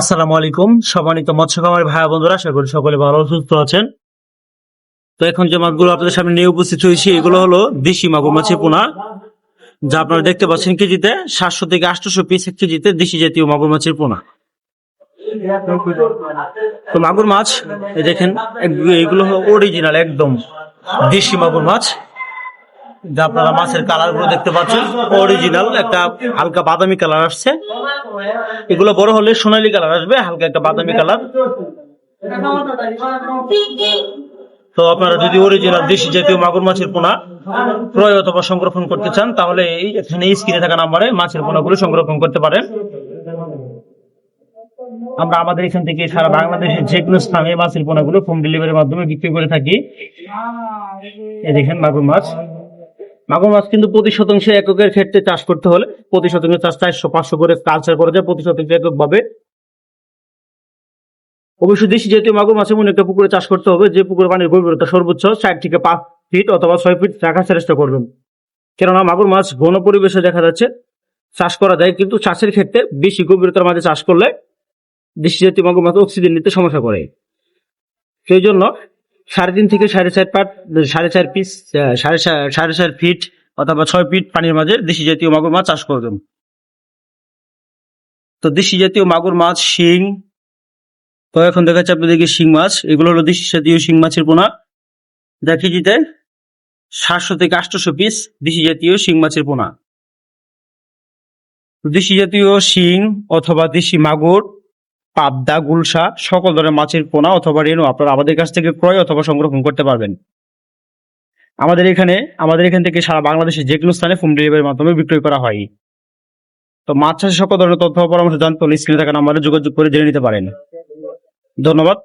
আসসালামু আলাইকুম। সম্মানিত মৎস্য খামার ভাই বন্ধুরা, আশা করি সকলে ভালো সুস্থ আছেন। তো এখন যে মাছগুলো আপনাদের সামনে নিয়ে উপস্থিত হয়েছি, এগুলো হলো দেশি মাগুর মাছের পোনা, যা আপনারা দেখতে পাচ্ছেন কেজিতে সাতশো থেকে আটশোশো পিস এক কেজিতে দেশি জাতীয় মাগুর মাছের পোনা। তো মাগুর মাছ দেখেন, এগুলো হলো অরিজিনাল একদম দেশি মাগুর মাছ। যা আপনারা মাছের কালারগুলো দেখতে পাচ্ছেন অরিজিনাল একটা হালকা বাদামি কালার আসছে। এগুলো বড় হলে সোনালী কালার আসবে, হালকা একটা বাদামি কালার। তো আপনারা যদি অরিজিনাল দেশি জাতীয় মাগুর মাছের পোনা ক্রয় অথবা সংরক্ষণ করতে চান, তাহলে এই এখানে স্ক্রিনে থাকা নাম্বারে মাছের পোনাগুলো সংরক্ষণ করতে পারেন। আমরা আমাদের এখান থেকে সারা বাংলাদেশের যে কোনো স্থানে মাছের পোনাগুলো হোম ডেলিভারির মাধ্যমে বিক্রি করে থাকি। দেখেন মাগুর মাছ। মাগুর মাছ কিন্তু প্রতি শতাংশে এককের ক্ষেত্রে চাষ করতে হলে প্রতি শতাংশে চাষ চারশো, পাঁচশো করে কালচার করা যায়, প্রতি শতাংশে একক ভাবে অবশ্যই দেশি জাতীয় মাগুর মাছ এমন একটা পুকুরে চাষ করতে হবে, যে পুকুরের পানির গভীরতা সর্বোচ্চ ষাট থেকে পাঁচ ফিট অথবা ছয় ফিট রাখার চেষ্টা করবেন। কেননা মাগুর মাছ ঘন পরিবেশে দেখা যাচ্ছে চাষ করা যায়, কিন্তু চাষের ক্ষেত্রে বেশি গভীরতার মাঝে চাষ করলে দেশি জাতীয় মাগুর মাছ অক্সিজেন নিতে সমস্যা করে। সেই জন্য সাড়ে তিন থেকে সাড়ে চার পাট, সাড়ে চার পিস সাড়ে সাড়ে চার ফিট অথবা ছয় ফিট পানির মাঝে দেশি জাতীয় মাগুর মাছ চাষ করবেন তো দেশি জাতীয় মাগুর মাছ, শিং, তো এখন দেখা যাচ্ছে আপনাদেরকে শিং মাছ। এগুলো হলো দেশি জাতীয় শিং মাছের পোনা। যা কেজিতে সাতশো থেকে আটশোশো পিস দেশি জাতীয় শিং মাছের পোনা। দেশি জাতীয় শিং অথবা দেশি মাগুর পাবদা, গুলশা, সকল ধরনের মাছের পোনা অথবা রেণু আপনারা আমাদের কাছ থেকে ক্রয় অথবা সংরক্ষণ করতে পারবেন। আমাদের এখানে, আমাদের এখান থেকে সারা বাংলাদেশে যে কোনো স্থানে হোম ডেলিভারির মাধ্যমে বিক্রয় করা হয়। তো মাছ চাষের সকল ধরনের তথ্য পরামর্শ জানতে হলে স্ক্রিনে থাকা নাম্বারে যোগাযোগ করে জেনে নিতে পারেন। ধন্যবাদ।